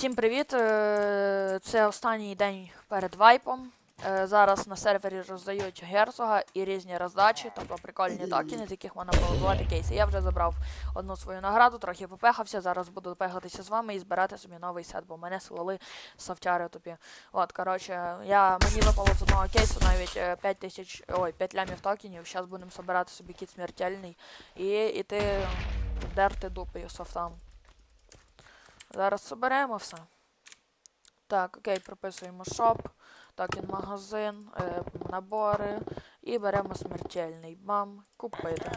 Всім привіт! е, Це останній день перед вайпом. Е, Зараз на сервері роздають герцога і різні роздачі, тобто прикольні токени, з яких можна побудувати кейси. Я вже забрав одну свою награду, трохи попехався. Зараз буду пехатися з вами і збирати собі новий сет, бо мене слали софтяри тупі. От, коротше, я, мені випало з одного кейсу навіть е, 5 тисяч, ой, 5 лямів токенів. Зараз будемо збирати собі кіт смертельний і іти дерти дупи софтам. Зараз соберемо все. Так, окей, прописуємо шоп, токен магазин, е, набори і беремо смертельний. Бам, купити.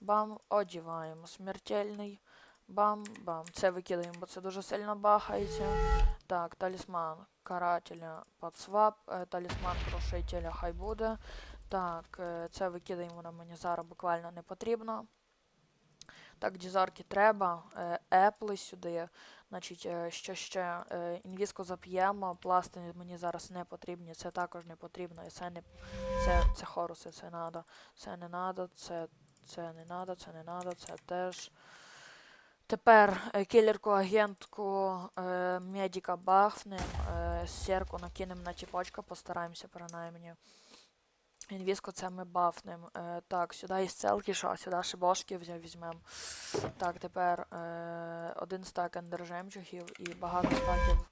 Бам, одіваємо смертельний. Бам, бам. Це викидаємо, бо це дуже сильно бахається. Так, талісман карателя під свап, е, талісман крушителя хай буде. Так, е, це викидаємо нам мені зараз буквально не потрібно. Так, дізарки треба, е, епли сюди. Значить, е, що ще? Е, Інвіску зап'ємо, пласти мені зараз не потрібні, це також не потрібно, і це не це, це хоруси, це надо. Це не надо, це, це не надо, це не надо, це теж. Тепер е, кілерку, агентку, е, медика бахнем, е, серку накинем на тіпочка, постараємося принаймні. Інвіску це ми бафнем. Е, так, сюди із целки, що, сюди шибошки взяв, візьмем. Так, тепер е, один стак ендержемчугів і багато стаків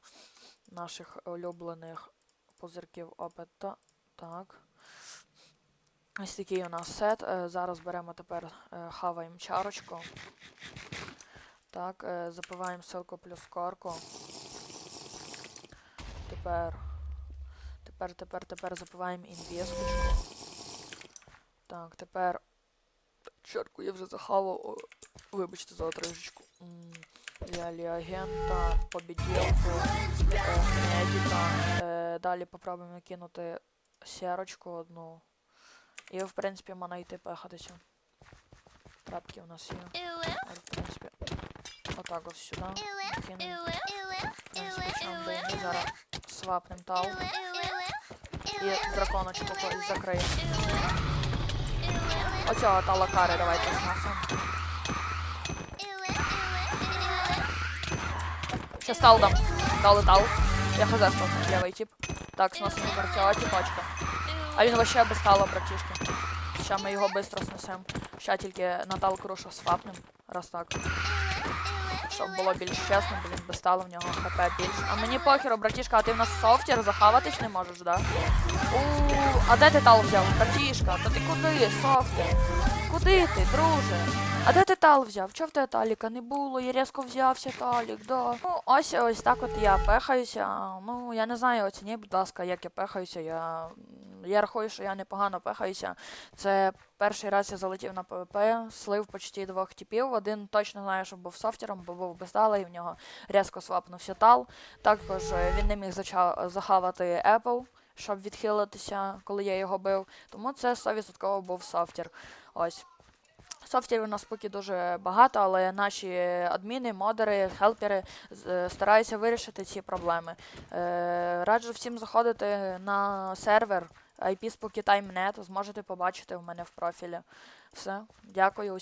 наших улюблених пузирків опита. Так. Ось такий у нас сет. Е, зараз беремо тепер хаваємо чарочку. Так, запиваємо силку плюс корку. Тепер. Тепер, тепер, тепер запиваємо інвесточку. Так, тепер. Чорку я вже захавав. Вибачте за отрижечку. Я ліагента, побіділку, е, медіка. Е, далі попробуємо накинути сірочку одну. І в принципі можна йти пехатися. Трапки у нас є. От, в принципі, отак ось сюди. Ні. Зараз свапнем тал. І драконочку когось закриємо. Оцього тала кари давайте зносимо. Ще стал дам. Тал. Я хз, що це лівий тип. Так, сносимо цього типочка. А він вообще без тала, братішки. Ща ми його швидко снесемо. Ща тільки на тал круша свапнем. Раз так. Щоб було більш чесно, бо він без талу, в нього хп більше. А мені похеру, братішка, а ти в нас софтір захаватись не можеш, да? У, а де ти тал взяв, братішка? Та ти куди, софтір? Куди ти, друже? А де ти тал взяв? Чого в тебе таліка не було? Я різко взявся талік, да. Ну, ось ось так от я пехаюся. Ну, я не знаю, оцініть, будь ласка, як я пехаюся. Я, я рахую, що я непогано пехаюся. Це перший раз я залетів на ПВП, слив почти двох типів. Один точно знаю, що був софтером, бо був без тала, і в нього різко свапнувся тал. Також е, він не міг захавати Apple, щоб відхилитися, коли я його бив. Тому це 100% був софтер. Ось. Софтів у нас поки дуже багато, але наші адміни, модери, хелпери е, стараються вирішити ці проблеми. Е, раджу всім заходити на сервер IP Spooky Time.net, зможете побачити у мене в профілі. Все, дякую усім.